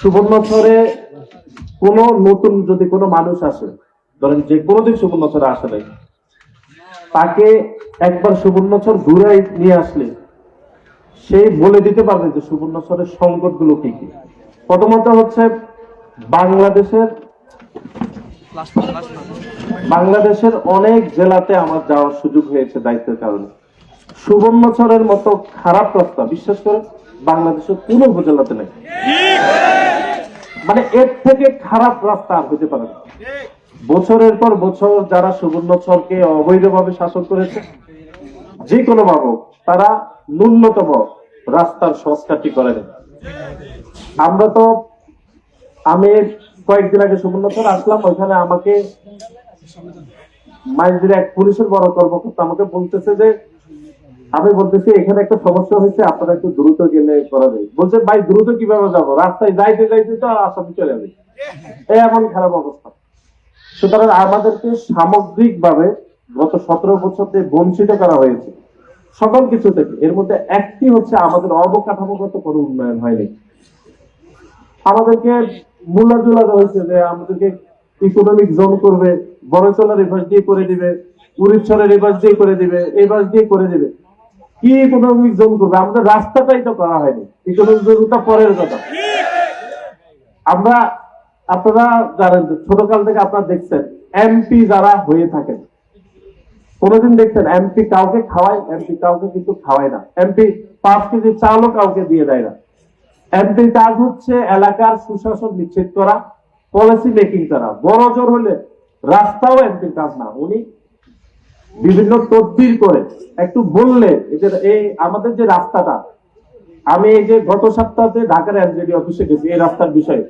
সুবর্ণচরে কোনো নতুন যদি কোনো মানুষ আসে, ধরেন যে কোনোদিন সুবর্ণচরে আসে নাই, তাকে একবার সুবর্ণচর ঘুরাই নিয়ে আসলে, সে বলে দিতে পারবে যে সুবর্ণচরের সংকটগুলো কি কি। প্রথমত হচ্ছে বাংলাদেশের বাংলাদেশের অনেক জেলাতে আমার যাওয়ার সুযোগ হয়েছে দায়িত্বের কারণে। সুবর্ণচরের মতো খারাপ রাস্তা, বিশ্বাস করে বাংলাদেশের কোন উপজেলাতে নেই। এর থেকে খারাপ রাস্তা আর হতে পারে না। বছরের পর বছর যারা সুবর্ণচরকে অবৈধভাবে শাসন করেছে, যে কোনো ভাবে তারা ন্যূনতম রাস্তার সংস্কারটি করে দেয় আমরা তো, আমি কয়েকদিন আগে সুবর্ণচর আসলাম, ওইখানে আমাকে মাইজদির এক পুলিশের বড় কর্মকর্তা আমাকে বলতেছে যে আমি বলতেছি, এখানে একটা সমস্যা হয়েছে, আপনারা একটু দ্রুত গেলে করা যায়। বলছে, ভাই, দ্রুত কীভাবে যাব? রাস্তায় যাইতে যাইতে তো আসামি চলে যাবে। এমন খারাপ অবস্থা। সুতরাং আমাদেরকে সামগ্রিক ভাবে গত সতেরো বছর বঞ্চিত করা হয়েছে, সকল কিছু থেকে। এর মধ্যে একটি হচ্ছে, আমাদের অবকাঠামোগত কোনো উন্নয়ন হয়নি। আমাদেরকে মূল্য জোলা হয়েছে যে, আমাদেরকে ইকোনমিক জোন করবে বড়চলা রিভার্স দিয়ে করে দিবে, উড়িষ্যার রিভার্স দিয়ে করে দিবে, এই বাস দিয়ে করে দিবে। কি ইকোনমিক জোন করবে? আমাদের রাস্তাটাই তো করা হয়নি। ইকোনমিক জোনটা পরের কথা। আমরা, আপনারা জানেন যে ছোটকাল থেকে আপনারা দেখছেন এমপি যারা হয়ে থাকেন, কোনোদিন দেখছেন এমপি কাউকে খাওয়ায় এমপি কাউকে কিন্তু খাওয়ায় না। এমপি পাঁচ কেজি চালও কাউকে দিয়ে দেয় না। এমপির কাজ হচ্ছে এলাকার সুশাসন নিশ্চিত করা পলিসি মেকিং করা। বড় জোর হলে রাস্তাও এমপির কাজ না। উনি বিভিন্ন তদবির করে একটু বললে, এই আমাদের যে রাস্তাটা, আমি এই যে গত সপ্তাহে ঢাকার এমজেডি অফিসে গেছি, এই রাস্তার বিষয়ে।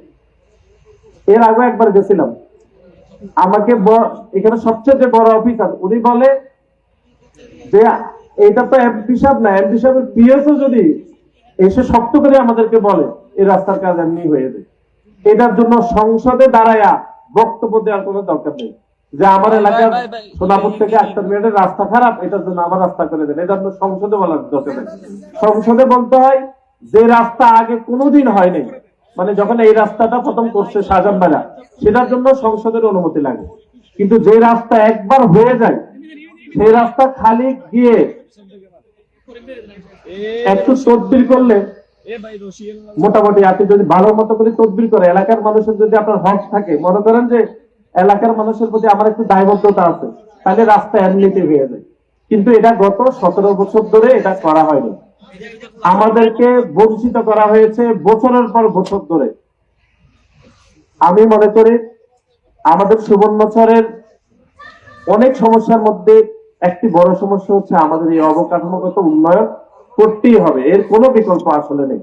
এর আগে একবার গেছিলাম। আমাকে এখানে সবচেয়ে যে বড় অফিসার, উনি বলে যে, এটা তো এমপি সাহেব না, এমপি সাহেবের পিএসও যদি এসে শক্ত করে আমাদেরকে বলে, এই রাস্তার কাজ এমনি হয়ে যায় এটার জন্য সংসদে দাঁড়ায়া বক্তব্য দেওয়ার কোনো দরকার নেই। যে আমার এলাকার সোনাপুর থেকে মিনিটের রাস্তা খারাপ এটার জন্য আমার রাস্তা করে দেন। জন্য সংসদে বলার দরকার নেই। সংসদে বলতে হয় যে রাস্তা আগে কোনোদিন হয়নি মানে যখন এই রাস্তাটা প্রথম করছে শাহজাহান সেটার জন্য সংসদের অনুমতি লাগে। কিন্তু যে রাস্তা একবার হয়ে যায় সেই রাস্তা খালি গিয়ে একটু তদবির করলে মোটামুটি আপনি যদি ভালো মতো করে তদবির করে এলাকার মানুষের যদি আপনার হক থাকে মনে করেন যে এলাকার মানুষের প্রতি আমার একটু দায়বদ্ধতা আছে। তাহলে রাস্তা এমনিতে হয়ে যায় কিন্তু এটা গত সতেরো বছর ধরে এটা করা হয়নি। আমাদেরকে বঞ্চিত করা হয়েছে বছরের পর বছর ধরে। আমি মনে করি আমাদের সুবর্ণচরের অনেক সমস্যার মধ্যে একটি বড় সমস্যা হচ্ছে আমাদের এই অবকাঠামোগত উন্নয়ন করতেই হবে। এর কোনো বিকল্প আসলে নেই।